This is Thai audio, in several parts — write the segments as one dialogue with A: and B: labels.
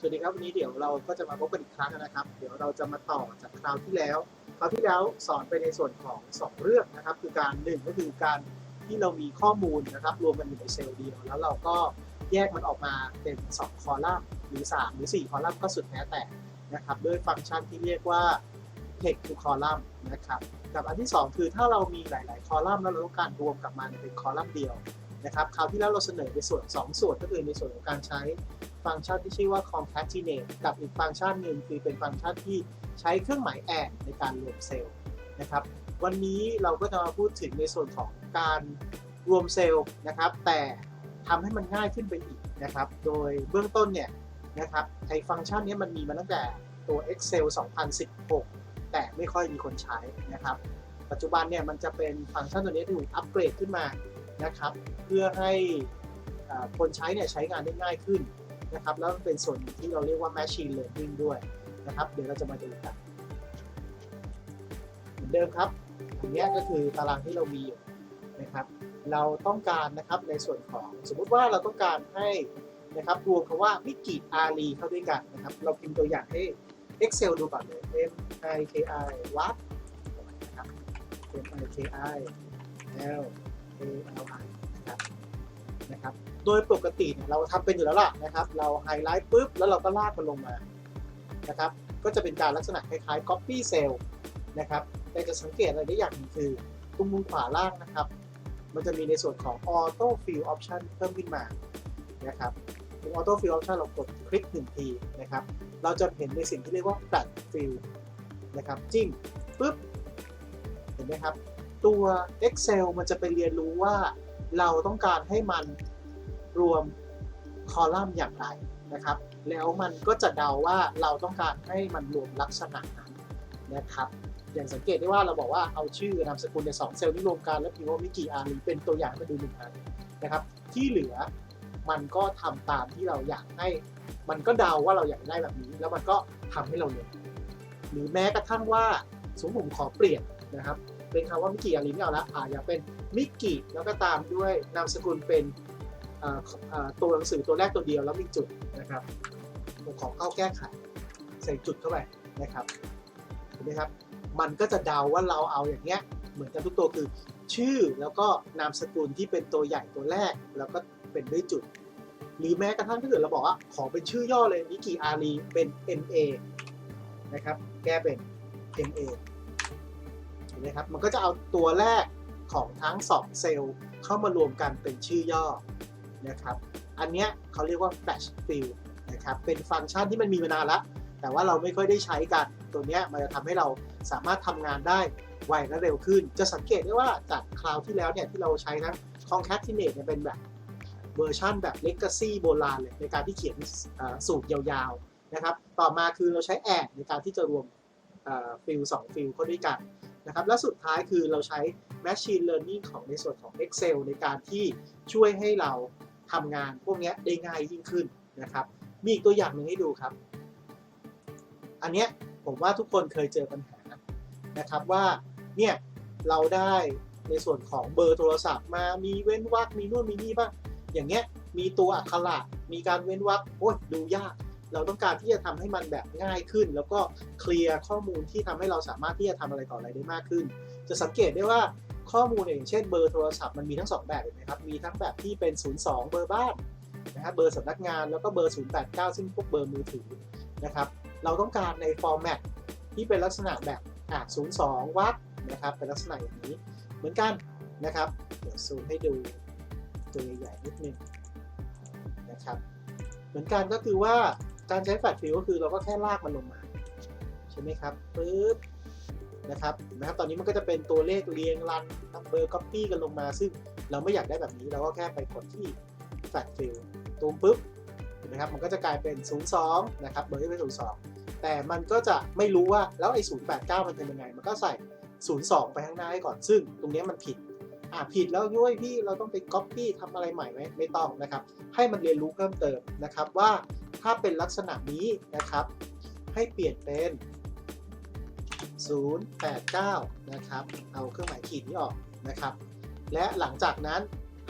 A: สวัสดีครับวันนี้เดี๋ยวเราก็จะมาพบกันอีกครั้งนะครับ เดี๋ยวเราจะมาต่อจากคราวที่แล้วคราวที่แล้วสอนไปในส่วนของสองเรื่องนะครับ คือการหนึ่งก็คือการที่เรามีข้อมูลนะครับ รวมกันอยู่ในเซลล์เดียวแล้วเราก็แยกมันออกมาเป็น 2 คอลัมน์หรือ 3 หรือ 4 คอลัมน์ก็สุดแท้แต่นะครับด้วยฟังก์ชันที่เรียกว่า text to column นะครับกับอันที่ 2 คือถ้าเรามีหลาย ๆ คอลัมน์แล้วเราต้องการรวมกลับมาเป็นคอลัมน์เดียวนะครับคราวที่แล้วเราเสนอในส่วน 2 ส่วนก็คือในส่วนของการใช้ ฟังก์ชันที่ชื่อว่า concatenate กับอีกฟังก์ชันหนึ่งคือเป็นฟังก์ชันที่ใช้เครื่องหมาย and ในการรวมเซลล์นะครับ วันนี้เราก็จะมาพูดถึงในส่วนของการรวมเซลล์นะครับ แต่ทำให้มันง่ายขึ้นไปอีกนะครับ โดยเบื้องต้นเนี่ยนะครับไอฟังก์ชันนี้มันมีมาตั้งแต่ตัว Excel 2016 แต่ไม่ค่อยมีคนใช้นะครับ ปัจจุบันเนี่ยมันจะเป็นฟังก์ชันตัวนี้ที่ถูกอัปเกรดขึ้นมานะครับ เพื่อให้คนใช้เนี่ยใช้งานได้ง่ายขึ้น นะครับแล้วเป็นส่วนที่เราเรียกว่า machine learning ด้วยนะครับเดี๋ยวเราจะมาดูกันเหมือนเดิมครับอันนี้ก็คือตารางที่เรามีอยู่นะครับเราต้องการนะครับในส่วนของสมมุติว่าเราต้องการให้นะครับรวมคำว่ามิกิอารีเข้าด้วยกันนะครับเราพิมพ์ตัวอย่างให้ Excel ดูก่อนเลย M I K I วัดนะครับ M I K I L A L I นะครับ โดยปกติเนี่ยเราทำเป็นอยู่แล้วล่ะนะครับ เราไฮไลท์ปุ๊บแล้วเราก็ลากมันลงมานะครับ ก็จะเป็นการลักษณะคล้ายๆ copy cell นะครับ แต่จะสังเกตอะไรได้อย่างหนึงคือตรงมุมขวาล่างนะครับ มันจะมีในส่วนของ auto fill option เพิ่มขึ้นมานะครับตรง auto fill option เรากดคลิกหนึ่งทีนะครับ เราจะเห็นในสิ่งที่เรียกว่า flat fill นะครับจิ้มปุ๊บ เห็นไหมครับ ตัว Excel มันจะไปเรียนรู้ว่า เราต้องการให้มันรวมคอลัมน์อย่างไรนะครับ แล้วมันก็จะเดาว่าเราต้องการให้มันรวมลักษณะนั้นนะครับ อย่างสังเกตได้ว่าเราบอกว่าเอาชื่อนามสกุลในสองเซลล์นี้รวมกันแล้วพิมพ์ว่ามิกิอารีเป็นตัวอย่างมาดูหนึ่งอันนะครับ ที่เหลือมันก็ทำตามที่เราอยากให้ มันก็เดาว่าเราอยากได้แบบนี้ แล้วมันก็ทำให้เราเลยหรือแม้กระทั่งว่าสมมติผมขอเปลี่ยนนะครับ เป็นคำว่ามิกิอารีไม่เอาละอ่าอยากเป็นมิกิแล้วก็ตามด้วยนามสกุลเป็นตัวหนังสือตัวแรกตัวเดียวแล้วมีจุดนะครับผมขอเข้าแก้ไขใส่จุดเข้าไปนะครับเห็นไหมครับ มันก็จะเดาว่าเราเอาอย่างเงี้ยเหมือนกันทุกตัวคือชื่อแล้วก็นามสกุลที่เป็นตัวใหญ่ตัวแรกแล้วก็เป็นด้วยจุด หรือแม้กระทั่งถ้าเกิดเราบอกว่าขอเป็นชื่อย่อเลยนิกิอารีเป็น MA นะครับแก้เป็น MA ห็นไหมครับ มันก็จะเอาตัวแรกของทั้งสองเซลล์เข้ามารวมกันเป็นชื่อย่อนะครับ อันนี้เขาเรียกว่า batch fill นะครับ เป็นฟังก์ชันที่มันมีมานานแล้วแต่ว่าเราไม่ค่อยได้ใช้กัน ตัวนี้มันจะทำให้เราสามารถทำงานได้ไวและเร็วขึ้น จะสังเกตได้ว่าจากคราวที่แล้วเนี่ยที่เราใช้ทั้ง concatenate เนี่ยเป็นแบบเวอร์ชันแบบ legacy โบราณเลยในการที่เขียนสูตรยาวๆนะครับ ต่อมาคือเราใช้ add ในการที่จะรวมฟิลสองฟิลเข้าด้วยกัน นะครับและสุดท้ายคือเราใช้ machine learning ของในส่วนของ Excel ในการที่ช่วยให้เราทำงานพวกนี้ได้ง่ายยิ่งขึ้นนะครับ มีอีกตัวอย่างหนึ่งให้ดูครับ อันเนี้ยผมว่าทุกคนเคยเจอปัญหานะครับว่าเนี่ยเราได้ในส่วนของเบอร์โทรศัพท์มามีเว้นวรรคมีนู่นมีนี่บ้าง อย่างเงี้ยมีตัวอักขระมีการเว้นวรรคโอ้ยดูยาก เราต้องการที่จะทำให้มันแบบง่ายขึ้น แล้วก็เคลียร์ข้อมูลที่ทำให้เราสามารถที่จะทำอะไรต่ออะไรได้มากขึ้น จะสังเกตได้ว่าข้อมูลอย่างเช่นเบอร์โทรศัพท์มันมีทั้ง 2 แบบเห็นไหมครับ มีทั้งแบบที่เป็น 02 เบอร์บ้านนะครับเบอร์สำนักงานแล้วก็เบอร์ 089 ซึ่งพวกเบอร์มือถือนะครับเราต้องการในฟอร์แมตที่เป็นลักษณะแบบอะ02 วัดนะครับเป็นลักษณะอย่างนี้เหมือนกันนะครับเดี๋ยวซูมให้ดูตัวใหญ่ๆนิดนึงนะครับเหมือนกันก็คือว่า การใช้แฟลชฟิลก็คือเราก็แค่ลากมันลงมา ใช่ไหมครับปึ๊บนะครับนไหมครับตอนนี้มันก็จะเป็นตัวเลขเรียงรันนัมเบอร์ก๊อปปี้กันลงมา ซึ่งเราไม่อยากได้แบบนี้เราก็แค่ไปกดที่ flat fill ตูมปุ๊บเห็นไหมครับมันก็จะกลายเป็น 02 นะครับเบอร์ที่เป็น 02 แต่มันก็จะไม่รู้ว่าแล้วไอ้089 มันเป็นยังไง มันก็ใส่ 02 ไปข้างหน้าให้ก่อนซึ่งตรงนี้มันผิด อ่าผิดแล้วยุ้ยพี่เราต้องไป copy ทำอะไรใหม่ไหมไม่ต้องนะครับ ให้มันเรียนรู้เพิ่มเติมนะครับว่าถ้าเป็นลักษณะนี้นะครับ ให้เปลี่ยนเป็น 089 นะครับ เอาเครื่องหมายขีดนี้ออกนะครับ และหลังจากนั้น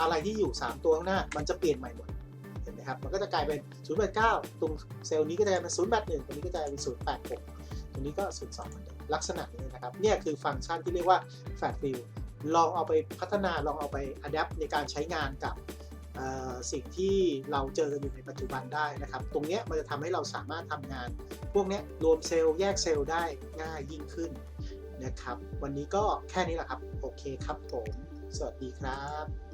A: อะไรที่อยู่ 3 ตัวข้างหน้า มันจะเปลี่ยนใหม่หมดเห็นไหมครับมันก็จะกลายเป็น 089 ตรงเซลล์นี้ก็จะกลายเป็น 081 ตรงนี้ก็จะกลายเป็น 086 ตรงนี้ก็ 02เหมือนเดิมลักษณะนี้นะครับเนี่ยคือฟังก์ชันที่เรียกว่า Fat Fill ล ลองเอาไปพัฒนาลองเอาไปอัดแอปในการใช้งานกับสิ่งที่เราเจอกันอยู่ในปัจจุบันได้นะครับ ตรงนี้มันจะทำให้เราสามารถทำงาน พวกนี้รวมเซลล์แยกเซลล์ได้ง่ายยิ่งขึ้นนะครับ วันนี้ก็แค่นี้แหละครับ โอเคครับผม สวัสดีครับ